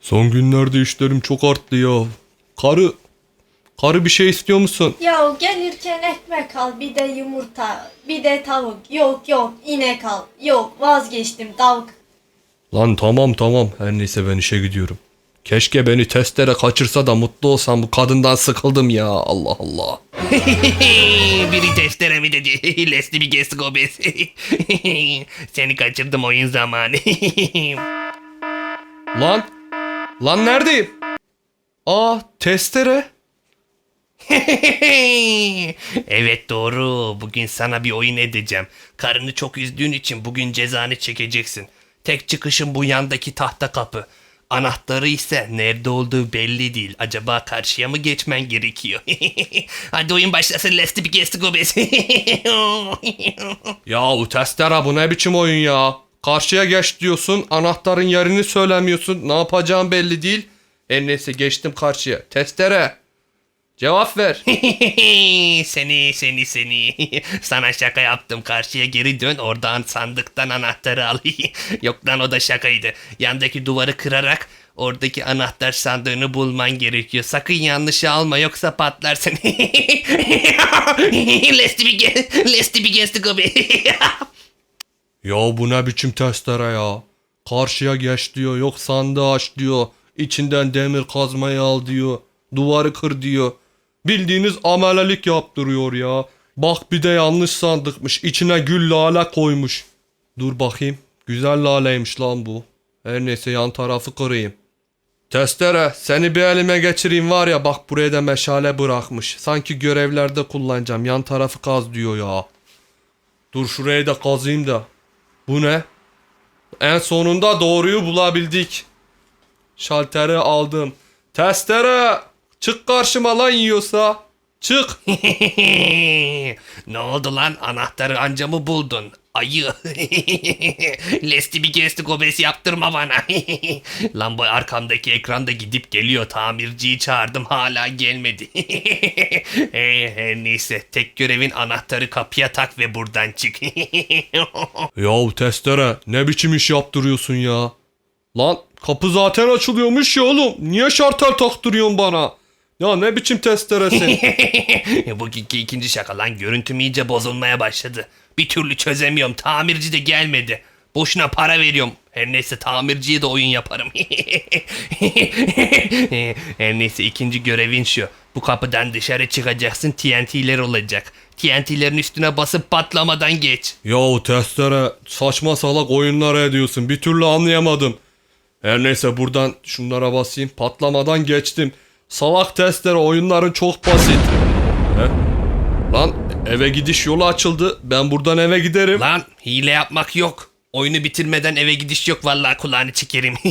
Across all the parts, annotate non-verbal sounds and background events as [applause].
Son günlerde işlerim çok arttı ya. Karı, karı bir şey istiyor musun? Ya gelirken ekmek al, bir de yumurta, bir de tavuk. Yok yok, inek al. Yok vazgeçtim tavuk. Lan tamam tamam her neyse ben işe gidiyorum. Keşke beni testere kaçırsa da mutlu olsam bu kadından sıkıldım ya Allah Allah. [laughs] Biri testere mi dedi? [laughs] Leslie bir guest gobes. [laughs] Seni kaçırdım oyun zamanı. Lan, lan neredeyim? Aa testere. [laughs] evet doğru. Bugün sana bir oyun edeceğim. Karını çok üzdüğün için bugün cezanı çekeceksin. Tek çıkışın bu yandaki tahta kapı. Anahtarı ise nerede olduğu belli değil. Acaba karşıya mı geçmen gerekiyor? [laughs] Hadi oyun başlasın. Leslie bir guest gobes. [laughs] Ya testere bu ne biçim oyun ya? Karşıya geç diyorsun anahtarın yerini söylemiyorsun ne yapacağım belli değil. En neyse geçtim karşıya. Testere. Cevap ver. [laughs] seni seni seni. Sana şaka yaptım. Karşıya geri dön. Oradan sandıktan anahtarı al. [laughs] Yok lan o da şakaydı. Yandaki duvarı kırarak oradaki anahtar sandığını bulman gerekiyor. Sakın yanlışı alma yoksa patlarsın. [laughs] Lesti bir ge Lesti bir gesti gobe. Ya bu ne biçim testere ya? Karşıya geç diyor, yok sandığı aç diyor. İçinden demir kazmayı al diyor. Duvarı kır diyor. Bildiğiniz amelelik yaptırıyor ya. Bak bir de yanlış sandıkmış. İçine gül lale koymuş. Dur bakayım. Güzel laleymiş lan bu. Her neyse yan tarafı kırayım. Testere seni bir elime geçireyim var ya bak buraya da meşale bırakmış. Sanki görevlerde kullanacağım. Yan tarafı kaz diyor ya. Dur şurayı da kazayım da. Bu ne? En sonunda doğruyu bulabildik. Şalteri aldım. Testere! Çık karşıma lan yiyorsa. Çık. [laughs] ne oldu lan? Anahtarı anca mı buldun? Ayı. [laughs] Lesti bir gesti gobesi yaptırma bana. [laughs] lan bu arkamdaki ekranda gidip geliyor. Tamirciyi çağırdım hala gelmedi. hey, her neyse. Tek görevin anahtarı kapıya tak ve buradan çık. Yahu testere ne biçim iş yaptırıyorsun ya? Lan kapı zaten açılıyormuş ya oğlum. Niye şartel taktırıyorsun bana? Ya ne biçim testeresin? [laughs] Bugünkü ikinci şaka lan görüntüm iyice bozulmaya başladı. Bir türlü çözemiyorum. Tamirci de gelmedi. Boşuna para veriyorum. Her neyse tamirciye de oyun yaparım. [laughs] Her neyse ikinci görevin şu. Bu kapıdan dışarı çıkacaksın TNT'ler olacak. TNT'lerin üstüne basıp patlamadan geç. Yahu testere saçma salak oyunlar ediyorsun. Bir türlü anlayamadım. Her neyse buradan şunlara basayım. Patlamadan geçtim. Salak testere oyunların çok basit. He? Lan eve gidiş yolu açıldı. Ben buradan eve giderim. Lan hile yapmak yok. Oyunu bitirmeden eve gidiş yok vallahi kulağını çekerim. [laughs]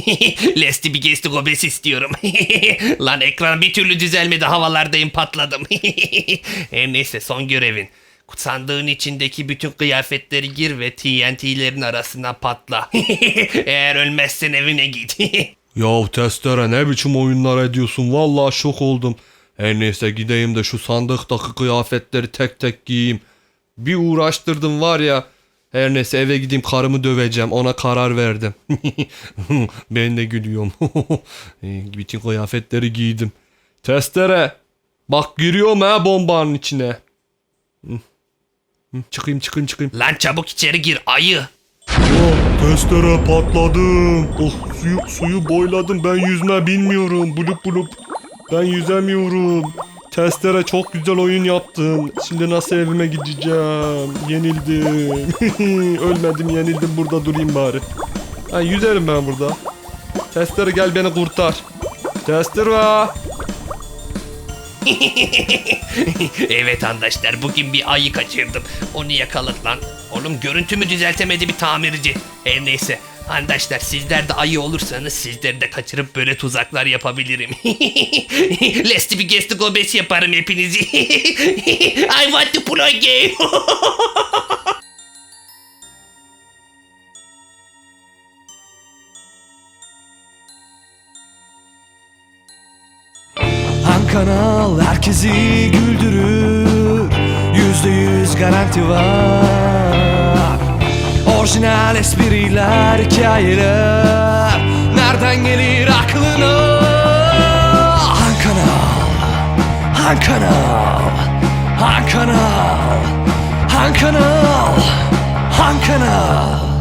Lesti bir gesti gobes istiyorum. [laughs] Lan ekran bir türlü düzelmedi havalardayım patladım. [laughs] Her neyse son görevin. Sandığın içindeki bütün kıyafetleri gir ve TNT'lerin arasından patla. Eğer ölmezsen evine git. Yahu testere ne biçim oyunlar ediyorsun. Vallahi şok oldum. Her neyse gideyim de şu sandıktaki kıyafetleri tek tek giyeyim. Bir uğraştırdım var ya. Her neyse eve gideyim karımı döveceğim. Ona karar verdim. [laughs] ben de gülüyorum. [laughs] Bütün kıyafetleri giydim. Testere. Bak giriyorum ha bombanın içine. Çıkayım çıkayım çıkayım. Lan çabuk içeri gir ayı. Oh, testere patladım. Oh, suyu, suyu boyladım. Ben yüzme bilmiyorum. Bulup bulup. Ben yüzemiyorum. Testere çok güzel oyun yaptın. Şimdi nasıl evime gideceğim? Yenildim. [laughs] Ölmedim yenildim. Burada durayım bari. Ha, yüzerim ben burada. Testere gel beni kurtar. Testere. [laughs] evet arkadaşlar bugün bir ayı kaçırdım. Onu yakaladı lan. Oğlum görüntümü düzeltemedi bir tamirci. Her neyse. Arkadaşlar sizler de ayı olursanız sizleri de kaçırıp böyle tuzaklar yapabilirim. [laughs] Lesti bir gesti gobes yaparım hepinizi. [laughs] I want to play game. [laughs] Han kanal herkesi güldürür. Yüzde yüz garanti var. Orijinal espriler, hikayeler Nereden gelir aklına? Han Kanal Han Kanal Han Kanal Han Kanal Han Kanal